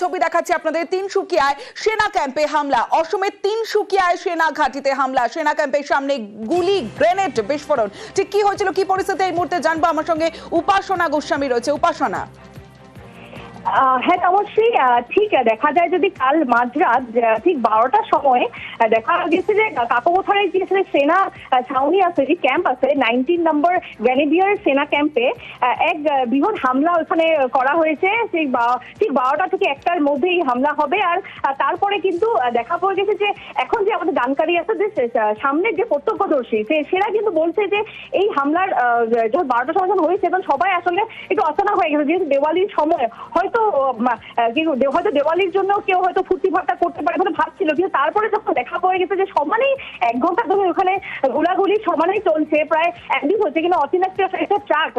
ছবি দেখাচ্ছি আপনাদের তিনসুকিয়ায় সেনা ক্যাম্পে হামলা। অসমের তিনসুকিয়ায় সেনা ঘাঁটিতে হামলা। সেনা ক্যাম্পের সামনে গুলি, গ্রেনেড, বিস্ফোরণ। ঠিক কি হয়েছিল, কি পরিস্থিতি এই মুহূর্তে জানব। আমার সঙ্গে উপাসনা গোস্বামী রয়েছে। উপাসনা। হ্যাঁ অবশ্যই ঠিক দেখা যায় যদি কাল মাঝরাত ঠিক বারোটার সময় দেখা গেছে যে কাকোথারে যে সেনা ছাউনি আছে, যে ক্যাম্প আছে নাইনটিন নম্বর গ্রেনেডিয়ার সেনা ক্যাম্পে এক বৃহৎ হামলা ওখানে করা হয়েছে বা- ঠিক বারোটা থেকে একটার মধ্যেই হামলা হবে, আর তারপরে কিন্তু দেখা পাওয়া গেছে যে এখন যে আমাদের জানকারি আছে, যে সামনের যে প্রত্যক্ষদর্শী সেরা কিন্তু বলছে যে এই হামলার যখন বারোটার সময় হয়েছে, তখন সবাই আসলে একটু অচেনা হয়ে গেছে, যেহেতু দেওয়ালির সময়, হয়তো দে- হয়তো দেওয়ালির জন্য কেউ হয়তো ফুর্তি ফার্তা করতে পারে ভাবছিল কিন্তু তারপরে যখন দেখা পড়ে গেছে যে সমানেই এক ঘণ্টা ধরে ওখানে গোলাগুলি সমানেই চলছে, প্রায় একদিন হচ্ছে কিন্তু অচিনা একটা ট্রাক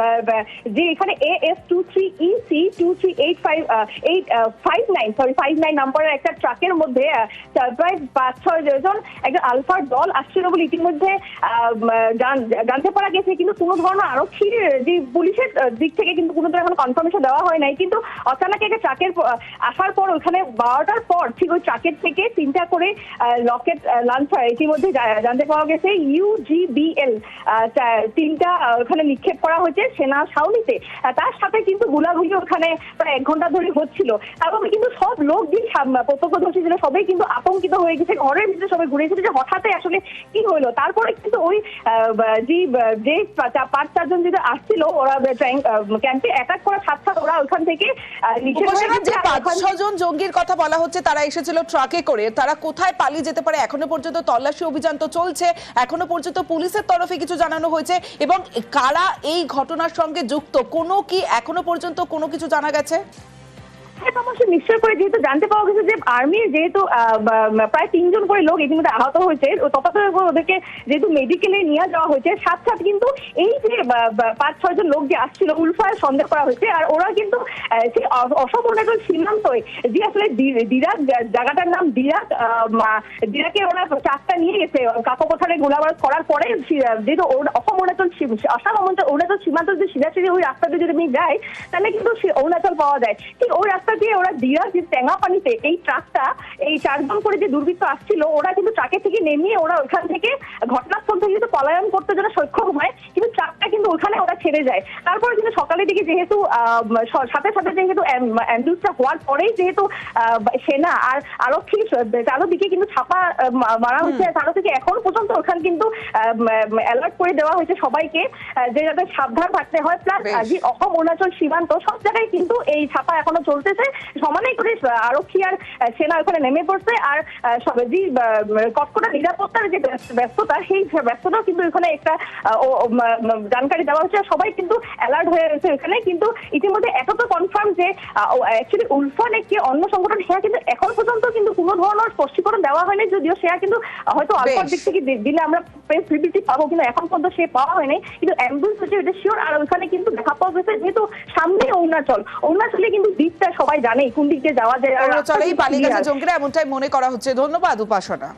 যে এখানে A S two three E C two three eight five eight five nine sorry five nine নাম্বারের একটা ট্রাকের মধ্যে প্রায় পাঁচ, ছয় জন একটা আলফার দল আসছিল বলে ইতিমধ্যে জান- জানতে পারা গেছে। কিন্তু কোনো ধরনের আরক্ষীর যে পুলিশের দিক থেকে কিন্তু কোনো ধরনের এখন কনফার্মেশন দেওয়া হয় নাই। কিন্তু অচানক একটা ট্রাকের আসার পর ওখানে বারোটার পর ঠিক ওই ট্রাকের থেকে তিনটা করে লকেট লাঞ্চার ইতিমধ্যে জানতে পাওয়া গেছে ইউজিবিএল তিনটা ওখানে নিক্ষেপ করা হয়েছে সেনা ছাউনিতে। তার সাথে কিন্তু গুলাগুলি ওখানে প্রায় এক ঘণ্টা ধরে হচ্ছিল। এবং কিন্তু সব লোক যে প্রত্যক্ষদর্শী ছিল সবাই কিন্তু আতঙ্কিত হয়ে গেছে ঘরের ভিতরে সবাই ঘুরে এসেছে যে হঠাৎই আসলে কি হলো। তারপরে কিন্তু ওই যে যে পাঁচ চারজন যেটা আসছিল ওরা ক্যাম্পে অ্যাটাক করা সাথে সাথে ওরা ওখান থেকে যে পাঁচ ছজন জঙ্গির কথা বলা হচ্ছে তারা এসেছিল ট্রাকে করে। তারা কোথায় পালিয়ে যেতে পারে এখনও পর্যন্ত তল্লাশি অভিযান তো চলছে। এখনও পর্যন্ত পুলিশের তরফে কিছু জানানো হয়েছে এবং কারা এই ঘটনার সঙ্গে যুক্ত, কোনো কি এখনও পর্যন্ত কোনো কিছু জানা গেছে? অবশ্যই নিশ্চয় করে। যেহেতু জানতে পাওয়া গেছে যে আর্মির যেহেতু প্রায় তিনজন করে লোক ইতিমধ্যে আহত হয়েছে ও ওদেরকে যেহেতু মেডিকেলে নিয়ে যাওয়া হয়েছে, সাথে সাথে কিন্তু এই যে পাঁচ, ছয় জন লোক যে আসছিল, উলফায় সন্দেহ করা হয়েছে, আর ওরা কিন্তু সেই অ- অসম অরুণাচল সীমান্তই যে আসলে দিরাক জায়গাটার নাম দিরাক দিরাকে ওরা চারটা নিয়ে গেছে, কাকোপথারে গোলাবারুদ করার পরে যেহেতু অসম অরুণাচল সীম- আসাম অরুণাচল সীমান্ত যদি সিধাসিধি ওই রাস্তা দিয়ে যদি আমি যাই, তাহলে কিন্তু অরুণাচল পাওয়া যায়। ঠিক ওই রাস্তা দিয়ে ওরা দিয়া যে টেঙ্গা পানিতে, এই ট্রাকটা, এই চারজন করে যে দুর্বৃত্ত আসছিল, ওরা কিন্তু ট্রাকে থেকে নেমিয়ে ওরা ওখান থেকে ঘটনাস্থল থেকে কিন্তু পলায়ন করতে যারা সক্ষম হয়। কিন্তু ট্রাকটা কিন্তু ওখানে ওরা ছেড়ে যায়। তারপরে কিন্তু সকালের দিকে যেহেতু সাথে সাথে যেহেতু অ্যাম্বুলেন্সটা হওয়ার পরেই যেহেতু সেনা আর আরক্ষী চারোদিকে কিন্তু ছাপা মারা হচ্ছে। তারও থেকে এখন পর্যন্ত ওখানে কিন্তু অ্যালার্ট করে দেওয়া হয়েছে সবাইকে যে যাতে সাবধান থাকতে হয়। প্লাস যে অসম অরুণাচল সীমান্ত সব জায়গায় কিন্তু এই ছাপা এখনও চলতেছে। সমানে করে আরক্ষী আর সেনা ওখানে নেমে পড়ছে। আর যে কটকটা নিরাপত্তার যে ব্যস্ততা সেই ব্যস্ততাও কিন্তু এখানে একটা জানকারি দেওয়া হচ্ছে সবাই কিন্তু অ্যালার্ট হয়ে রয়েছে এখানে কিন্তু ইতিমধ্যে এত তো কনফার্ম যে অ্যাকচুয়ালি উলফান একটি অন্য সংগঠন সেটা কিন্তু এখন পর্যন্ত কিন্তু কোনো ধরনের স্পষ্টীকরণ দেওয়া হয়নি যদিও সেটা কিন্তু হয়তো আলফার দিক থেকে দিলে আমরা প্রেস বিবৃতি পাবো কিন্তু এখন পর্যন্ত সে পাওয়া হয়নি। কিন্তু অ্যাম্বুলেন্স হচ্ছে এটা শিওর আর ওখানে কিন্তু দেখা পাওয়া গেছে যেহেতু সামনে অরুণাচল অরুণাচলে কিন্তু দিকটা সবাই জানে কোন দিক দিয়ে যাওয়া যায় আর রাস্তা চলেই কিন্তু পালিয়ে গেছে জঙ্গিরা এমনটাই মনে করা হচ্ছে। ধন্যবাদ উপাসনা।